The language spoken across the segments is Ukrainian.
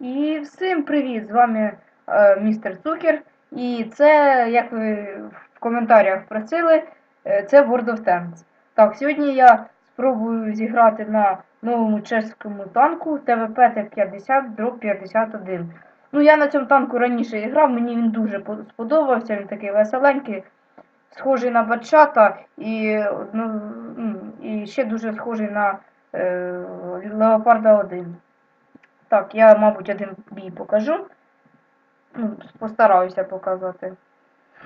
І всім привіт! З вами е, містер Цукер. І це, як ви в коментарях просили, е, це World of Tanks. Так, сьогодні я спробую зіграти на новому чеському танку ТВП Т-50 дроп 51. Ну, я на цьому танку раніше грав, мені він дуже сподобався, він такий веселенький, схожий на Батчата і, ну, і ще дуже схожий на е, Леопарда 1. Так, я, мабуть, один бій покажу. Ну, постараюся показати.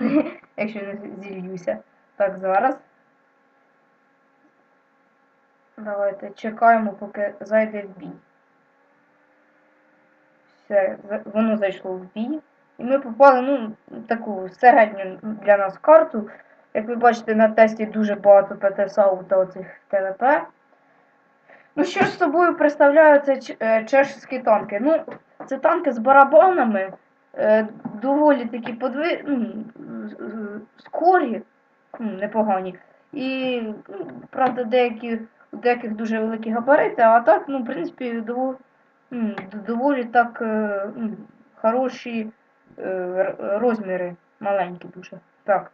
Якщо не зільюся. Так, зараз. Давайте чекаємо, поки зайде в бій. Все, воно зайшло в бій. І ми попали, ну, таку середню для нас карту. Як ви бачите, на тесті дуже багато ПТСАУ та оцих ТВП. Ну, що ж собою представляють це е, чешські танки? Ну, це танки з барабанами, е, доволі такі подви... ну, з- з- скорі, непогані. І, ну, правда, деякі, у деяких дуже великі габарити, а так, ну, в принципі, доволі, доволі так е, хороші розміри, маленькі дуже. Так.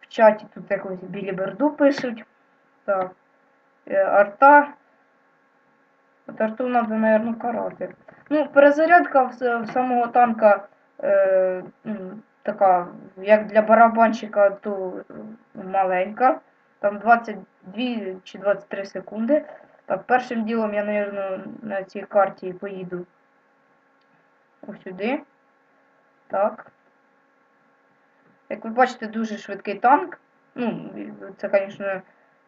В чаті тут якось білі берду пишуть. Так. Е, арта. От арту треба, мабуть, карати. Ну, перезарядка в, самого танка е, така, як для барабанщика, то маленька. Там 22 чи 23 секунди. Так, першим ділом я, мабуть, на цій карті поїду ось сюди. Так. Як ви бачите, дуже швидкий танк. Ну, це, звісно,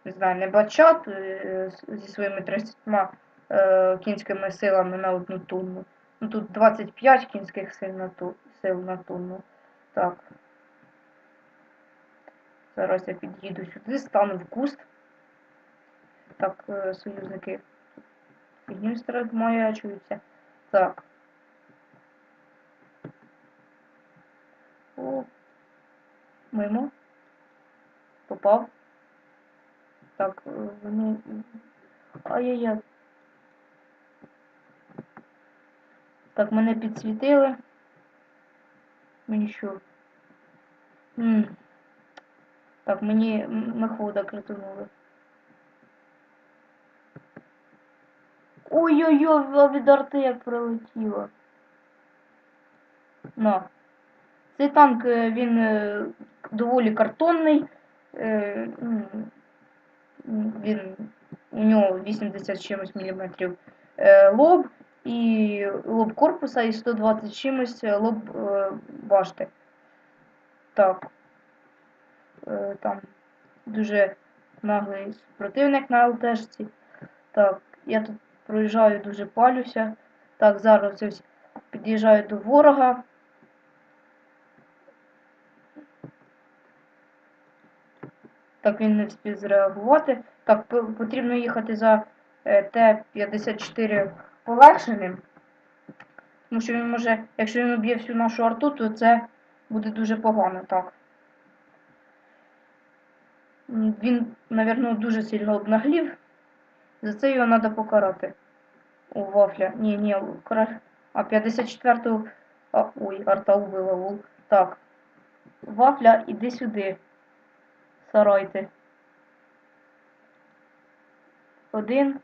не знаю, не бачат е, зі своїми 30 е, кінськими силами на одну тонну. Ну тут 25 кінських сил на ту, сил на тонну. Так. Зараз я під'їду сюди, стану в куст. Так, е, союзники фігню маячуються. Так. О, мимо. Попав. Так, е, вони. Ай-яй-яй. Так, мене підсвітили. Мені що? М. Так, мені м- мехвода крутанули. Ой-ой-ой, від арти як прилетіло. На. Цей танк, е, він е, доволі картонний. Він у нього 80 чимось міліметрів е, лоб і лоб корпуса і 120 чимось е, лоб е, башти. Так. Там дуже наглий противник на ЛТшці. Так, я тут проїжджаю, дуже палюся. Так, зараз ось під'їжджаю до ворога. Так він не встиг зреагувати. Так, потрібно їхати за е, Т-54 полегшеним. Тому що він може, якщо він уб'є всю нашу арту, то це буде дуже погано, так. Він, мабуть, дуже сильно обнаглів. За це його треба покарати. О, вафля. Ні, ні. А 54-ту. Ой, арта убила. Так. Вафля, іди сюди. Сарайте. Один.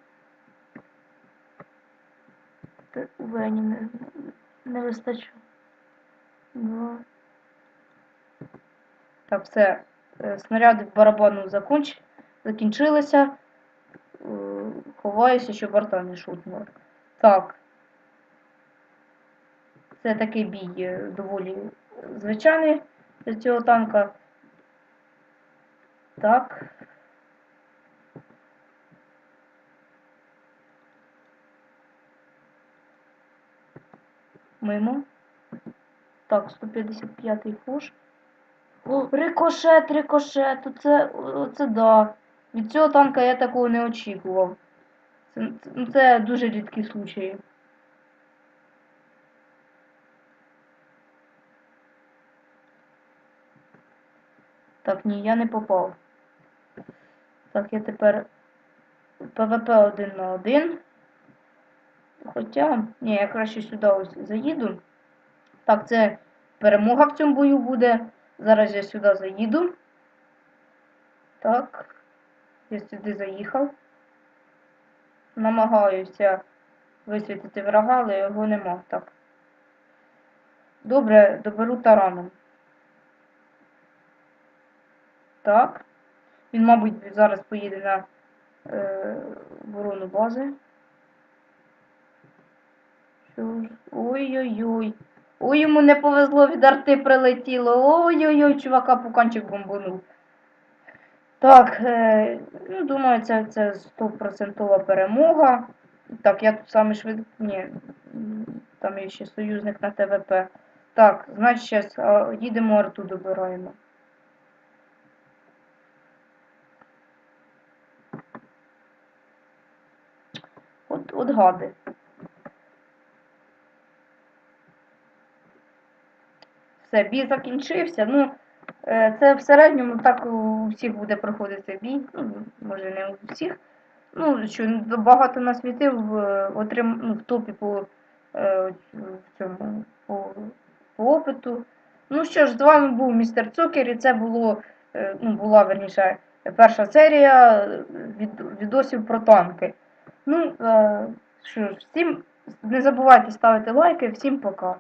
Вені не, не вистачає. Два. Так, все. Е, Снаряди в барабану законч... закінчилися. Е, Ховаюся, щоб арта не шутнула. Так. Це такий бій е, доволі звичайний для цього танка. Так. Мимо. Так, 155-й фуш. О, рикошет, рикошет. Оце, оце да. Від цього танка я такого не очікував. Це, це, ну, це дуже рідкі случаї. Так, ні, я не попав. Так, я тепер ПВП один на один. Хоча, ні, я краще сюди ось заїду. Так, це перемога в цьому бою буде. Зараз я сюди заїду. Так. Я сюди заїхав. Намагаюся висвітити врага, але його нема. Так. Добре, доберу тараном. Так. Він, мабуть, зараз поїде на е, оборону бази. Ой-ой-ой. Ой, йому не повезло, від арти прилетіло. Ой-ой-ой, чувака пуканчик бомбанув. Так, е, ну, думаю, це, це 100% перемога. Так, я тут саме швидко. Ні, там є ще союзник на ТВП. Так, значить, зараз їдемо арту добираємо. От, от. Все, бій закінчився. Ну, е, це в середньому так у всіх буде проходити бій. Ну, може не у всіх. Ну, що багато насвітив е, отрим, ну, в топі по, е, цьому, по, по опиту. Ну що ж, з вами був містер Цукер, і це було, е, ну, була верніше перша серія від, відосів про танки. Ну, е, що ж, всім не забувайте ставити лайки, всім пока.